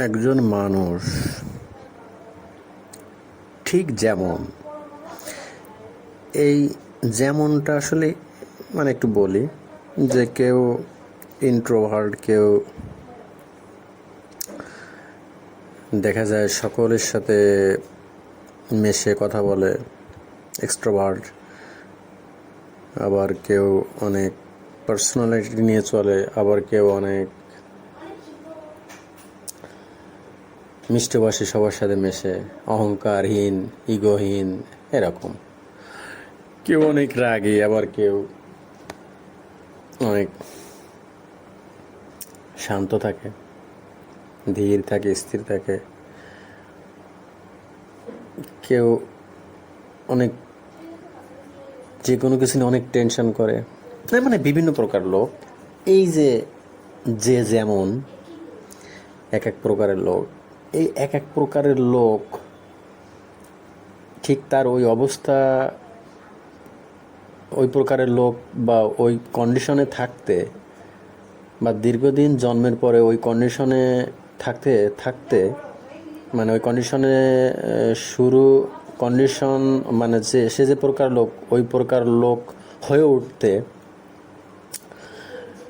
একজন মানুষ ঠিক যেমন, এই যেমনটা আসলে মানে একটু বলি যে কেউ ইন্ট্রোভার্ট কেউ দেখা যায় সকলের সাথে মেশে কথা বলে এক্সট্রোভার্ট আবার কেউ অনেক পার্সোনালিটি নিয়ে চলে, আবার কেউ অনেক মিষ্টভাষী সবার সাথে মেশে, অহংকারহীন, ইগোহীন, এরকম। কেউ অনেক রাগী, আবার কেউ অনেক শান্ত থাকে, ধীর থাকে, স্থির থাকে। কেউ অনেক যে কোনো কিছু নিয়ে অনেক টেনশন করে। মানে বিভিন্ন প্রকার লোক। এই যে যে যেমন, এক এক প্রকারের লোক। এই এক এক প্রকারের লোক, ঠিক তার ওই অবস্থা, ওই প্রকারের লোক বা ওই কন্ডিশনে থাকতে বা দীর্ঘদিন জন্মের পরে ওই কন্ডিশনে থাকতে থাকতে মানে ওই কন্ডিশনে শুরু কন্ডিশন মানে যে, সে যে প্রকার লোক, ওই প্রকার লোক হয়ে উঠতে,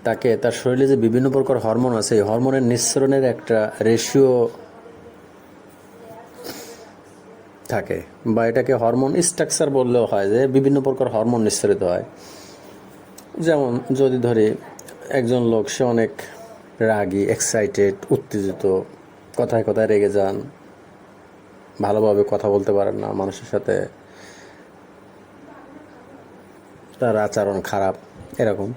তাকে তার শরীরে যে বিভিন্ন প্রকার হরমোন আছে, এই হরমোনের নিঃসরণের একটা রেশিও থাকে বা এটাকে হরমোন স্ট্রাকচার বললেও হয় যে বিভিন্ন প্রকার হরমোন নিঃসরিত হয়। যেমন যদি ধরি, একজন লোক, সে অনেক রাগী এক্সাইটেড উত্তেজিত, কথায় কথায় রেগে যান, ভালোভাবে কথা বলতে পারেন না মানুষের সাথে, তার আচরণ খারাপ, এরকম।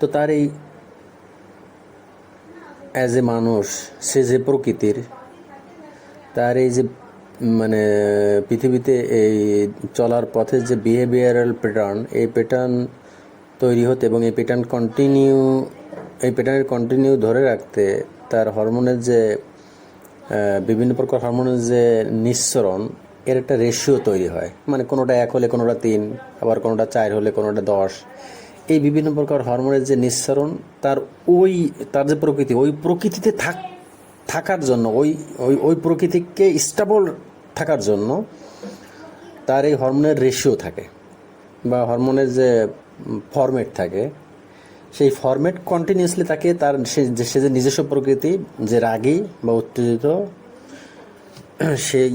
তো তার এই অ্যাজ এ মানুষ, সে যে প্রকৃতির তার এই যে মানে পৃথিবীতে এই চলার পথে যে বিহেভিয়ারাল প্যাটার্ন এই প্যাটার্ন তৈরি হতে এবং এই প্যাটার্ন কন্টিনিউ এই প্যাটার্নের কন্টিনিউ ধরে রাখতে তার হরমোনের যে বিভিন্ন প্রকার হরমোনের যে নিঃসরণ, এর একটা রেশিও তৈরি হয়। মানে কোনোটা এক হলে কোনোটা তিন, আবার কোনোটা চার হলে কোনোটা দশ। এই বিভিন্ন প্রকার হরমোনের যে নিঃসরণ, তার ওই, তার যে প্রকৃতি, ওই প্রকৃতিতে থাক থাকার জন্য, ওই ওই ওই প্রকৃতিকে স্টেবল থাকার জন্য তার এই হরমোনের রেশিও থাকে বা হরমোনের যে ফরম্যাট থাকে, সেই ফরম্যাট কন্টিনিউসলি তাকে তার সে যে নিজস্ব প্রকৃতি, যে রাগী বা উত্তেজিত, সেই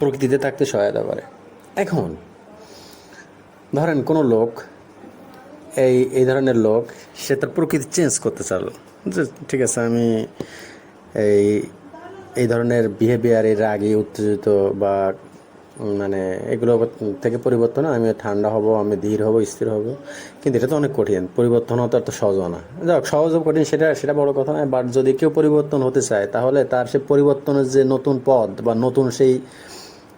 প্রকৃতিতে থাকতে সহায়তা করে। এখন, ধরেন কোনো লোক, এই এই ধরনের লোক, সে তার প্রকৃতি চেঞ্জ করতে চালো, যে ঠিক আছে আমি এই এই ধরনের বিহেভিয়ার রাগী উত্তেজিত বা মানে এগুলো থেকে পরিবর্তন আমি ঠান্ডা হব, আমি ধীর হব, স্থির হব। কিন্তু এটা তো অনেক কঠিন। পরিবর্তন হতে এত সহজ না। যাক, সহজ কঠিন সেটা সেটা বড় কথা নয়। বাট যদি কেউ পরিবর্তন হতে চায়, তাহলে তার সে পরিবর্তনের যে নতুন পথ বা নতুন সেই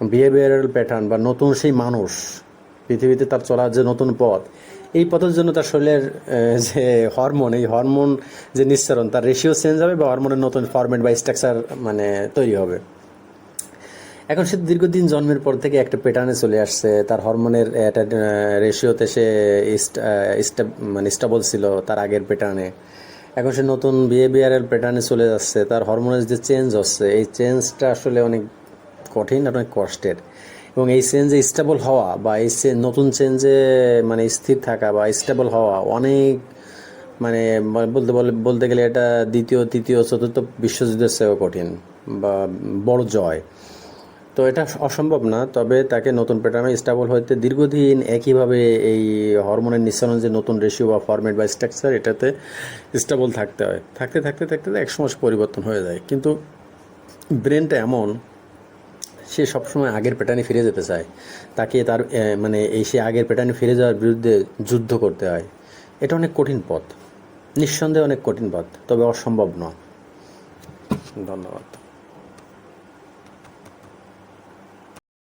বিহেভিয়ারাল প্যাটার্ন বা নতুন সেই মানুষ, পৃথিবীতে তার চলার যে নতুন পথ এই পথের জন্য তার শরীরের যে হরমোন এই হরমোন যে নিঃসরণ, তার রেশিও চেঞ্জ হবে বা হরমোনের নতুন ফরম্যাট বা স্ট্রাকচার মানে তৈরি হবে। এখন সে দীর্ঘদিন জন্মের পর থেকে একটা প্যাটার্নে চলে আসছে। তার হরমোনের একটা রেশিওতে সে মানে স্টেবল ছিল তার আগের প্যাটার্নে এখন সে নতুন বিহেভিয়ারাল প্যাটার্নে চলে যাচ্ছে। তার হরমোনের যে চেঞ্জ হচ্ছে, এই চেঞ্জটা আসলে অনেক কঠিন আর অনেক কষ্টের। এবং এই চেঞ্জে স্টেবল হওয়া বা এই নতুন চেঞ্জে মানে স্থির থাকা বা স্টেবল হওয়া অনেক মানে বলতে বলে, বলতে গেলে এটা দ্বিতীয়, তৃতীয়, চতুর্থ বিশ্বযুদ্ধের চেয়েও কঠিন বা বড় জয়। তো এটা অসম্ভব না, তবে তাকে নতুন প্যাটার্নে স্টেবল হইতে দীর্ঘদিন একইভাবে এই হরমোনের নিঃসরণ যে নতুন রেশিও বা ফরম্যাট বা স্ট্রাকচার এটাতে স্টেবল থাকতে হয়। থাকতে থাকতে থাকতে এক সময় পরিবর্তন হয়ে যায়। কিন্তু ব্রেনটা এমন সে সবসময় আগের প্যাটার্নে ফিরে যেতে চায়। তাকে তার মানে এই সে আগের প্যাটার্নে ফিরে যাওয়ার বিরুদ্ধে যুদ্ধ করতে হয়। এটা অনেক কঠিন পথ। নিঃসন্দেহে অনেক কঠিন পথ, তবে অসম্ভব নয়। ধন্যবাদ।